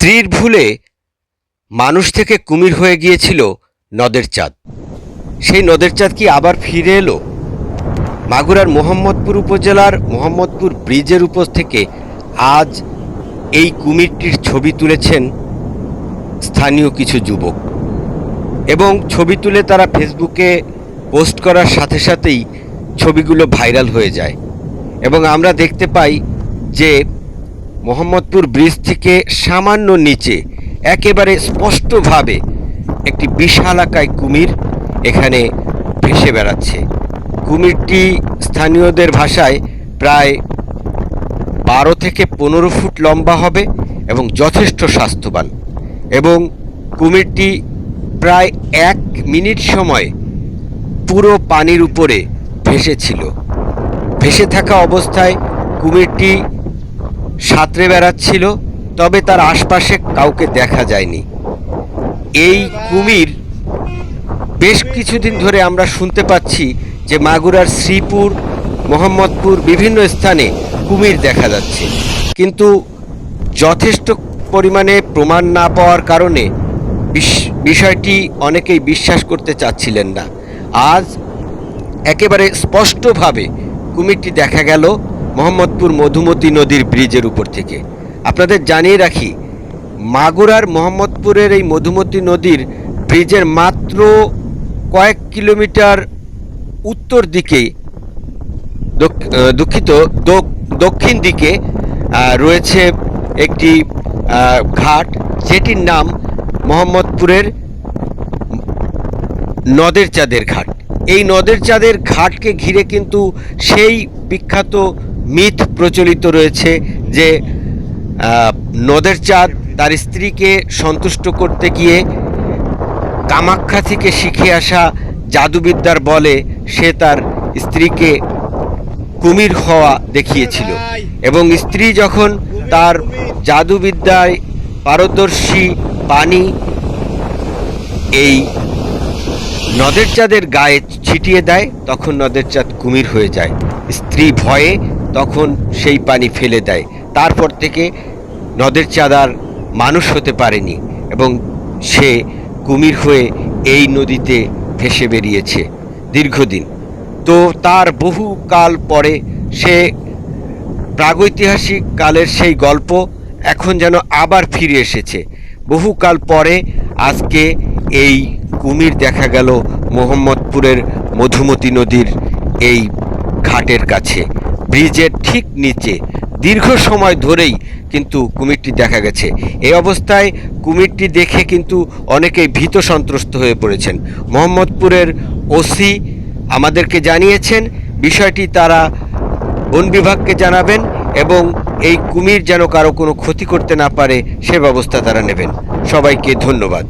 স্ত্রীর ভুলে মানুষ থেকে কুমির হয়ে গিয়েছিল নদের চাঁদ। সেই নদের চাঁদ কি আবার ফিরে এলো? মাগুরার মোহাম্মদপুর উপজেলার মোহাম্মদপুর ব্রিজের উপর থেকে আজ এই কুমিরটির ছবি তুলেছেন স্থানীয় কিছু যুবক। এবং ছবি তুলে তারা ফেসবুকে পোস্ট করার সাথে সাথেই ছবিগুলো ভাইরাল হয়ে যায়। এবং আমরা দেখতে পাই যে মোহাম্মদপুর ব্রিজ থেকে সামান্য নিচে, একেবারে স্পষ্টভাবে একটি বিশালাকায় কুমির এখানে ভেসে বেড়াচ্ছে। কুমিরটি স্থানীয়দের ভাষায় প্রায় বারো থেকে পনেরো ফুট লম্বা হবে এবং যথেষ্ট স্বাস্থ্যবান এবং কুমিরটি প্রায় এক মিনিট সময় পুরো পানির উপরে ভেসেছিল। ভেসে থাকা অবস্থায় কুমিরটি সাঁতরে বেড়াচ্ছিল, তবে তার আশপাশে কাউকে দেখা যায়নি। এই কুমির বেশ কিছুদিন ধরে আমরা শুনতে পাচ্ছি যে মাগুরার শ্রীপুর, মোহাম্মদপুর বিভিন্ন স্থানে কুমির দেখা যাচ্ছে। কিন্তু যথেষ্ট পরিমাণে প্রমাণ না পাওয়ার কারণে বিষয়টি অনেকেই বিশ্বাস করতে চাচ্ছিলেন না। আজ একেবারে স্পষ্টভাবে কুমিরটি দেখা গেল। মোহাম্মদপুর মধুমতি নদীর ব্রিজের উপর থেকে। আপনাদের জানিয়ে রাখি, মাগুরার মোহাম্মদপুরের এই মধুমতি নদীর ব্রিজের মাত্র কয়েক কিলোমিটার উত্তর দিকে দুঃখিত, দক- দক্ষিণ দিকে রয়েছে একটি ঘাট। যেটির নাম মোহাম্মদপুরের নদের চাঁদের ঘাট। এই নদের চাঁদের ঘাটকে ঘিরে কিন্তু সেই বিখ্যাত মিথ প্রচলিত রয়েছে যে নদের চাঁদ তার স্ত্রীকে সন্তুষ্ট করতে গিয়ে কামাখ্যা থেকে শিখে আসা জাদুবিদ্যার বলে সে তার স্ত্রীকে কুমির হওয়া দেখিয়েছিল। এবং স্ত্রী যখন তার জাদুবিদ্যায় পারদর্শী পানি এই নদের চাঁদের গায়ে ছিটিয়ে দেয়, তখন নদের চাঁদ কুমির হয়ে যায়। স্ত্রী ভয়ে তখন সেই পানি ফেলে দেয়। তারপর থেকে নদের চাঁদার মানুষ হতে পারেনি এবং সে কুমির হয়ে এই নদীতে ভেসে বেরিয়েছে দীর্ঘদিন। তো তার বহু কাল পরে সে প্রাগৈতিহাসিক কালের সেই গল্প এখন যেন আবার ফিরে এসেছে। বহুকাল পরে আজকে এই কুমির দেখা গেল মোহাম্মদপুরের মধুমতি নদীর এই ঘাটের কাছে। ব্রিজের ঠিক নিচে। দীর্ঘ সময় ধরেই কিন্তু কুমিরটি দেখা গেছে। এই অবস্থায় কুমিরটি দেখে কিন্তু অনেকেই ভীত সন্ত্রস্ত হয়ে পড়েছেন। মোহাম্মদপুরের ওসি আমাদেরকে জানিয়েছেন, বিষয়টি তারা বন বিভাগকে জানাবেন এবং এই কুমির যেন কারও কোনো ক্ষতি করতে না পারে সে ব্যবস্থা তারা নেবেন। সবাইকে ধন্যবাদ।